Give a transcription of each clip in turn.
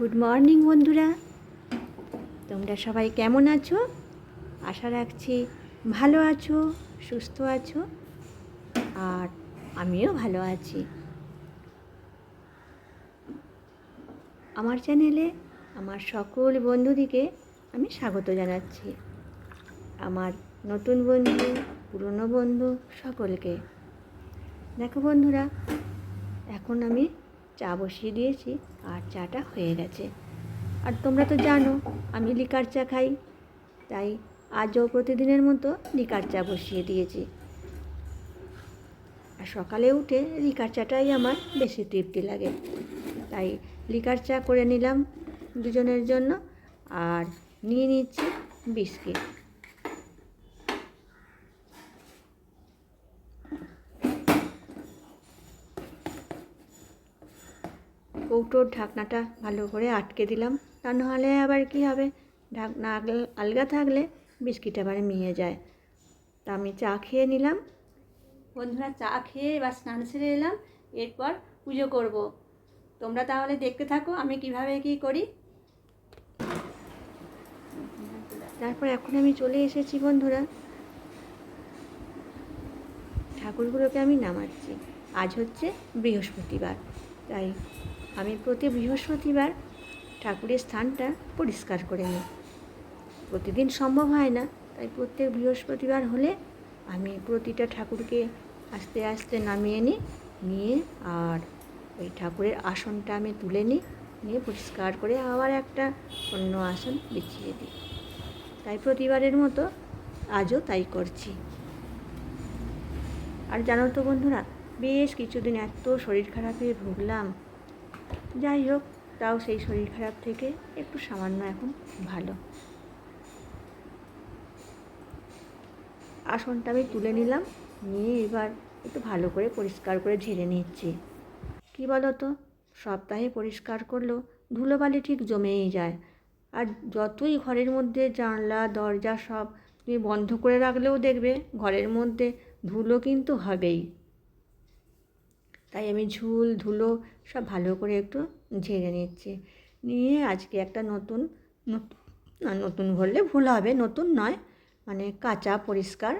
Good morning, বন্ধুরা। তোমরা সবাই কেমন আছো? আশা রাখছি ভালো আছো, সুস্থ আছো, আর আমিও ভালো আছি। আমার চ্যানেলে আমার সকল বন্ধুদিকে আমি স্বাগত জানাচ্ছি। আমার নতুন বন্ধু, পুরনো বন্ধু সকলকে। দেখো বন্ধুরা, এখন আমি চা বসিয়ে দিয়েছি আর চাটা হয়ে গেছে। আর তোমরা তো জানো, আমি লিকার চা খাই, তাই আজও প্রতিদিনের মতো লিকার চা বসিয়ে দিয়েছি। আর সকালে উঠে লিকার চাটাই আমার বেশি তৃপ্তি লাগে। তাই লিকার চা করে নিলাম দুজনের জন্য, আর নিয়ে নিচ্ছি বিস্কিট। কৌটোর ঢাকনাটা ভালো করে আটকে দিলাম। তা নাহলে আবার কি হবে? ঢাকনা আলগা থাকলে বিস্কিট আবার মিয়ে যায়। তা আমি চা খেয়ে নিলাম। বন্ধুরা, চা খেয়ে এবার স্নান সেরে এলাম। এরপর পুজো করব। তোমরা তাহলে দেখতে থাকো আমি কীভাবে কি করি। তারপর এখন আমি চলে এসেছি বন্ধুরা। ঠাকুরগুলোকে আমি নামাচ্ছি। আজ হচ্ছে বৃহস্পতিবার, তাই আমি প্রতি বৃহস্পতিবার ঠাকুরের স্থানটা পরিষ্কার করে নিই। প্রতিদিন সম্ভব হয় না, তাই প্রত্যেক বৃহস্পতিবার হলে আমি প্রতিটা ঠাকুরকে আস্তে আস্তে নামিয়ে নিই, নিয়ে আর ওই ঠাকুরের আসনটা আমি তুলে নিই, নিয়ে পরিষ্কার করে আবার একটা অন্য আসন বিছিয়ে দিই। তাই প্রতিবারের মতো আজও তাই করছি। আর জানো তো বন্ধুরা, বেশ কিছুদিন এত শরীর খারাপে ভুগলাম যাই হোক, তাও সেই শরীর খারাপ থেকে একটু সামান্য এখন ভালো। আসনটা আমি তুলে নিলাম, নিয়ে এবার একটু ভালো করে পরিষ্কার করে ঝেড়ে নিচ্ছি। কী বলো তো সপ্তাহে পরিষ্কার করলেও ধুলোবালি ঠিক জমেই যায়। আর যতই ঘরের মধ্যে জানলা, দরজা সব তুমি বন্ধ করে রাখলেও দেখবে ঘরের মধ্যে ধুলো কিন্তু হবেই। তাই আমি ঝুল, ধুলো সব ভালো করে একটু ঝেড়ে নিচ্ছি। নিয়ে আজকে একটা নতুন নত- না নতুন বললে ভুল হবে, নতুন নয় মানে কাঁচা, পরিষ্কার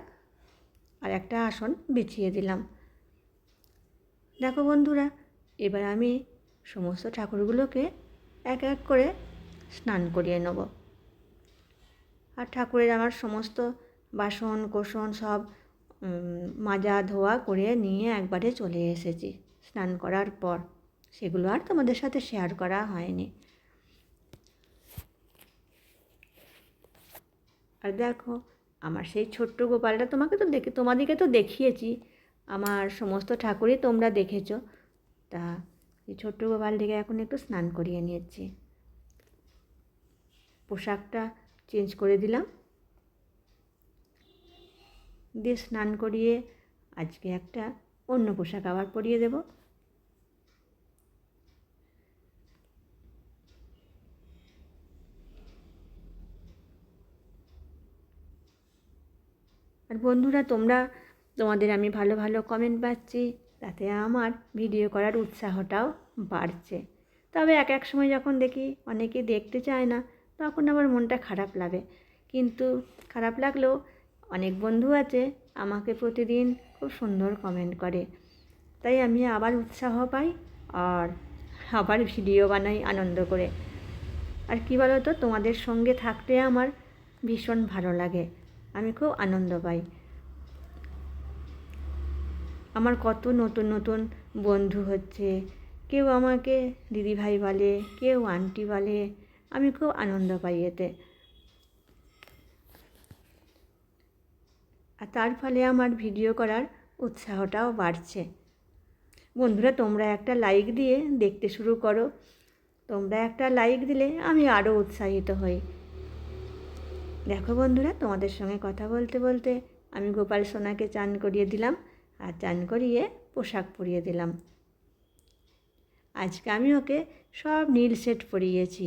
আর একটা আসন বিছিয়ে দিলাম। দেখো বন্ধুরা, এবার আমি সমস্ত ঠাকুরগুলোকে এক এক করে স্নান করিয়ে নেব। আর ঠাকুরের আমার সমস্ত বাসন কোসন সব মাজা ধোয়া করে নিয়ে একবারে চলে এসেছি। স্নান করার পর। সেগুলো আর তোমাদের সাথে শেয়ার করা হয়নি। আর দেখো, আমার সেই ছোট্ট গোপালটা তোমাকে তো দেখে তোমাদেরকে তো দেখিয়েছি। আমার সমস্ত ঠাকুরই তোমরা দেখেছ। তা এই ছোট্ট গোপালটিকে এখন একটু স্নান করিয়ে নিয়েছি। পোশাকটা চেঞ্জ করে দিলাম। দিয়ে স্নান করিয়ে আজকে একটা অন্য পোশাক আবার পরিয়ে দেব। আর বন্ধুরা, তোমরা, তোমাদের আমি ভালো ভালো কমেন্ট পাচ্ছি, তাতে আমার ভিডিও করার উৎসাহটাও বাড়ছে। তবে এক এক সময় যখন দেখি অনেকে দেখতে চায় না, তখন আমার মনটা খারাপ লাগে। কিন্তু খারাপ লাগলেও অনেক বন্ধু আছে, আমাকে প্রতিদিন খুব সুন্দর কমেন্ট করে। তাই আমি আবার উৎসাহ পাই আর আবার ভিডিও বানাই আনন্দ করে। আর কী বলো তো তোমাদের সঙ্গে থাকতে আমার ভীষণ ভালো লাগে, আমি খুব আনন্দ পাই। আমার কত নতুন নতুন বন্ধু হচ্ছে, কেউ আমাকে দিদিভাই বলে, কেউ আন্টি বলে, আমি খুব আনন্দ পাই এতে। আর তার ফলে আমার ভিডিও করার উৎসাহটাও বাড়ছে। বন্ধুরা, তোমরা একটা লাইক দিয়ে দেখতে শুরু করো। তোমরা একটা লাইক দিলে আমি আরও উৎসাহিত হই। দেখো বন্ধুরা, তোমাদের সঙ্গে কথা বলতে বলতে আমি গোপাল সোনাকে চান করিয়ে দিলাম আর চান করিয়ে পোশাক পরিয়ে দিলাম। আজকে আমি ওকে সব নীল সেট পরিয়েছি।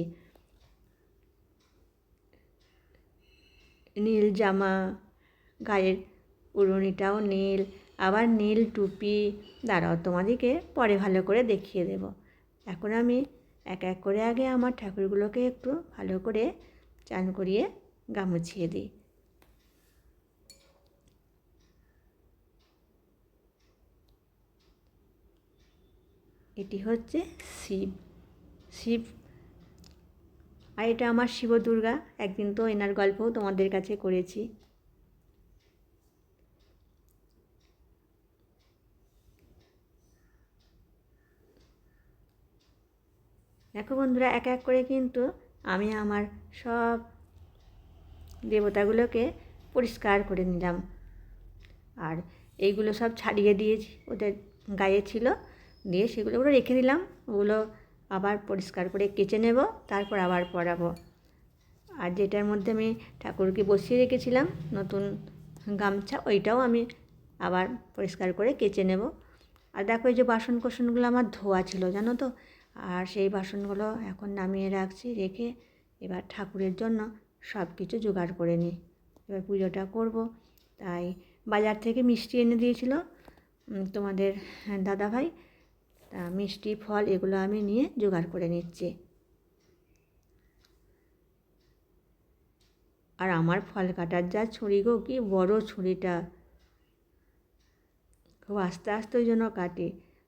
নীল জামা গায়ের উড়ুনিটাও নীল, আবার নীল টুপি। দাঁড়াও, তোমাদেরকে পরে ভালো করে দেখিয়ে দেব। এখন আমি এক এক করে আগে আমার ঠাকুরগুলোকে একটু ভালো করে চান করিয়ে গা মুছিয়ে দিই। এটি হচ্ছে শিব। শিব। আর এটা আমার শিব দুর্গা একদিন তো এনার গল্পও তোমাদের কাছে করেছি। দেখো বন্ধুরা, এক এক করে কিন্তু আমি আমার সব দেবতাগুলোকে পরিষ্কার করে নিলাম। আর এইগুলো সব ছাড়িয়ে দিয়েছি, ওদের গায়ে ছিল, দিয়ে সেগুলো ওগুলো রেখে দিলাম। ওগুলো আবার পরিষ্কার করে কেচে নেব, তারপর আবার পরাবো। আর যেটার মধ্যে আমি ঠাকুরকে বসিয়ে রেখেছিলাম, নতুন গামছা, ওইটাও আমি আবার পরিষ্কার করে কেচে নেব। আর দেখো এই যে বাসন কোসনগুলো আমার ধোয়া ছিল, জানো তো? আর সেই বাসনগুলো এখন নামিয়ে রাখছি, রেখে এবার ঠাকুরের জন্য সব কিছু জোগাড় করে নিই। এবার পুজোটা করব, তাই বাজার থেকে মিষ্টি এনে দিয়েছিল তোমাদের দাদাভাই। তা মিষ্টি, ফল এগুলো আমি নিয়ে জোগাড় করে নিচ্ছি। আর আমার ফল কাটার যা ছুরি গো, কি বড় ছুরিটা! খুব আস্তে আস্তে ওই জন্য কাটে।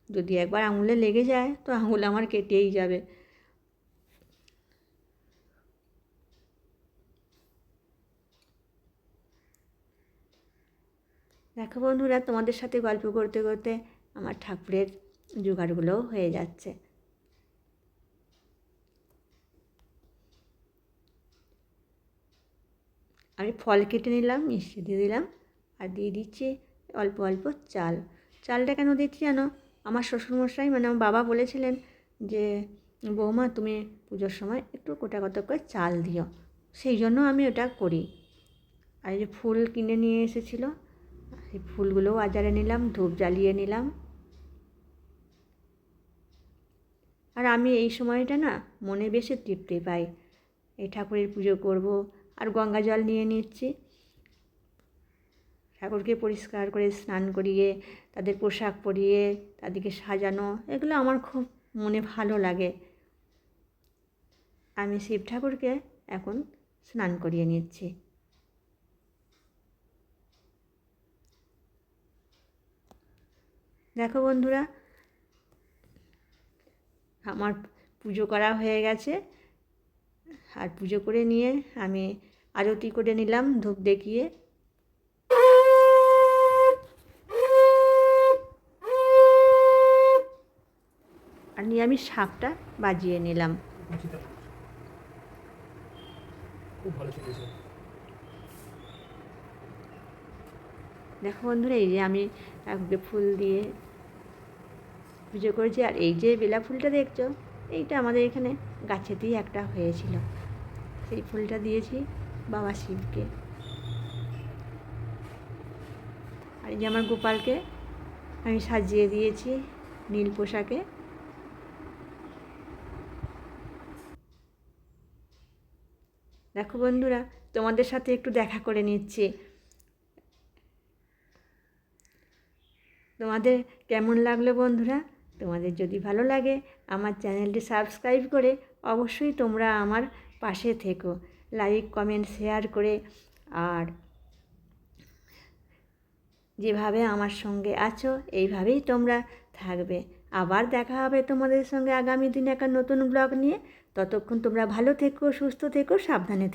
যদি একবার আঙুলে লেগে যায়, তো আঙুল আমার কেটেই যাবে। দেখো বন্ধুরা, তোমাদের সাথে গল্প করতে করতে আমার ঠাকুরের জোগাড়গুলোও হয়ে যাচ্ছে। আমি ফল কেটে নিলাম, মিষ্টি দিয়ে দিলাম, আর দিয়ে দিচ্ছি অল্প অল্প চাল। চালটা কেন দিচ্ছি জানো? আমার শ্বশুরমশাই মানে আমার বাবা বলেছিলেন যে, বৌমা, তুমি পুজোর সময় একটু কোটা কত করে চাল দিও। সেই জন্য আমি ওটা করি। আর যে ফুল কিনে নিয়ে এসেছিল সেই ফুলগুলোও আজারে নিলাম, ধূপ জ্বালিয়ে নিলাম। আর আমি এই সময়টা না, মনে বেশি তৃপ্তি পাই। এই ঠাকুরের পুজো করব, আর গঙ্গা জল নিয়ে নিচ্ছি। ঠাকুরকে পরিষ্কার করে স্নান করিয়ে, তাদের পোশাক পরিয়ে, তাদেরকে সাজানো, এগুলো আমার খুব মনে ভালো লাগে। আমি শিব ঠাকুরকে এখন স্নান করিয়ে নিচ্ছি। দেখো বন্ধুরা, আমার পুজো করা হয়ে গেছে। আর পুজো করে নিয়ে আমি আরতি করে নিলাম ধূপ দেখিয়ে। আমি শাকটা বাজিয়ে নিলাম। খুব ভালো দেখো বন্ধুরা এই যে আমি ফুল দিয়ে পুজো করেছি আর এই যে বেলা ফুলটা দেখছ এইটা আমাদের এখানে গাছেতেই একটা হয়েছিল। সেই ফুলটা দিয়েছি বাবা শিবকে। আর এই যে আমার গোপালকে আমি সাজিয়ে দিয়েছি নীল পোশাকে। দেখো বন্ধুরা, তোমাদের সাথে একটু দেখা করে নিচ্ছি। তোমাদের কেমন লাগল বন্ধুরা? তোমাদের যদি ভালো লাগে, আমার চ্যানেলটি সাবস্ক্রাইব করে অবশ্যই তোমরা আমার পাশে থেকো। লাইক, কমেন্ট, শেয়ার করে আর যেভাবে আমার সঙ্গে আছো, এইভাবেই তোমরা থাকবে। আবার দেখা হবে তোমাদের সঙ্গে আগামী দিনে একটা নতুন ব্লগ নিয়ে। ততক্ষণ তোমরা ভালো থেকো সুস্থ থেকো সাবধানে থেকো।